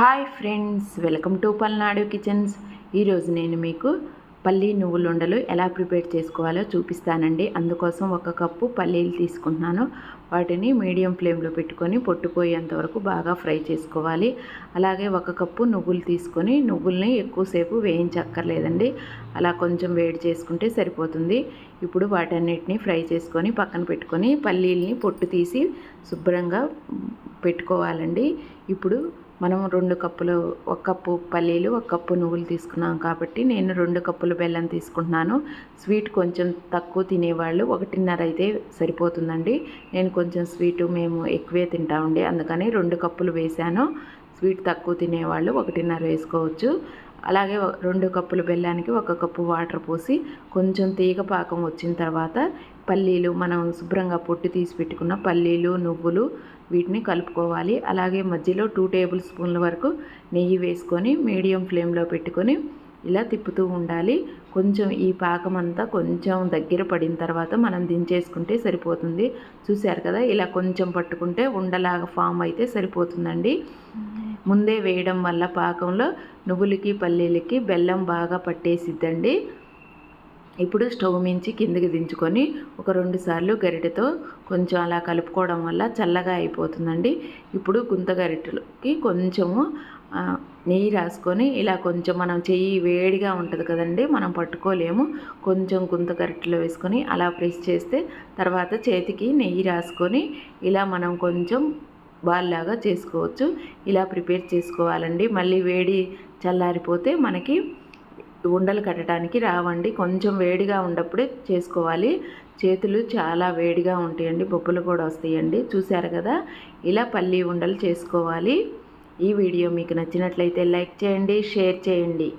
Hi friends welcome to Palnadu kitchens. ఈరోజు నేను మీకు పల్లీ నువ్వులుండలు ఎలా ప్రిపేర్ చేసుకోవాలో చూపిస్తానండి. అందుకోసం ఒక కప్పు పల్లీలు తీసుకుంటున్నాను. వాటిని మీడియం ఫ్లేమ్లో పెట్టుకొని పొట్టుపోయేంత వరకు బాగా ఫ్రై చేసుకోవాలి. అలాగే ఒక కప్పు నువ్వులు తీసుకొని నువ్వుల్ని ఎక్కువసేపు వేయించక్కర్లేదండి. అలా కొంచెం వేడి చేసుకుంటే సరిపోతుంది. ఇప్పుడు వాటన్నిటిని ఫ్రై చేసుకొని పక్కన పెట్టుకొని పల్లీల్ని పొట్టు తీసి శుభ్రంగా పెట్టుకోవాలండి. ఇప్పుడు మనం రెండు కప్పులు ఒక కప్పు పల్లీలు ఒక కప్పు నువ్వులు తీసుకున్నాం కాబట్టి నేను రెండు కప్పులు బెల్లం తీసుకుంటున్నాను. స్వీట్ కొంచెం తక్కువ తినేవాళ్ళు ఒకటిన్నర అయితే సరిపోతుందండి. నేను కొంచెం స్వీటు మేము ఎక్కువే తింటామండి అందుకని రెండు కప్పులు వేశాను. స్వీట్ తక్కువ తినేవాళ్ళు ఒకటిన్నర వేసుకోవచ్చు. అలాగే రెండు కప్పుల బెల్లానికి ఒక కప్పు వాటర్ పోసి కొంచెం తీగ పాకం వచ్చిన తర్వాత పల్లీలు మనం శుభ్రంగా పొట్టు తీసి పెట్టుకున్న పల్లీలు నువ్వులు వీటిని కలుపుకోవాలి. అలాగే మధ్యలో టూ టేబుల్ స్పూన్ల వరకు నెయ్యి వేసుకొని మీడియం ఫ్లేమ్లో పెట్టుకొని ఇలా తిప్పుతూ ఉండాలి. కొంచెం ఈ పాకం అంతా కొంచెం దగ్గర పడిన తర్వాత మనం దించేసుకుంటే సరిపోతుంది. చూశారు కదా ఇలా కొంచెం పట్టుకుంటే ఉండలాగా ఫామ్ అయితే సరిపోతుందండి. ముందే వేయడం వల్ల పాకంలో నువ్వులకి పల్లీలకి బెల్లం బాగా పట్టేసిద్దండి. ఇప్పుడు స్టవ్ మించి కిందకి దించుకొని ఒక రెండు సార్లు గరిటెతో కొంచెం అలా కలుపుకోవడం వల్ల చల్లగా అయిపోతుందండి. ఇప్పుడు గుంత గరిటెలకి కొంచెము నెయ్యి రాసుకొని ఇలా కొంచెం మనం చెయ్యి వేడిగా ఉంటుంది కదండి మనం పట్టుకోలేము. కొంచెం గుంత గరిటెలో వేసుకొని అలా ప్రెస్ చేస్తే తర్వాత చేతికి నెయ్యి రాసుకొని ఇలా మనం కొంచెం బాల్లాగా చేసుకోవచ్చు. ఇలా ప్రిపేర్ చేసుకోవాలండి. మళ్ళీ వేడి చల్లారిపోతే మనకి ఉండలు కట్టడానికి రావండి. కొంచెం వేడిగా ఉన్నప్పుడే చేసుకోవాలి. చేతులు చాలా వేడిగా ఉంటాయండి. బొబ్బలు కూడా వస్తాయండి. చూశారు కదా? ఇలా పల్లి ఉండలు చేసుకోవాలి. ఈ వీడియో మీకు నచ్చినట్లయితే లైక్ చేయండి షేర్ చేయండి.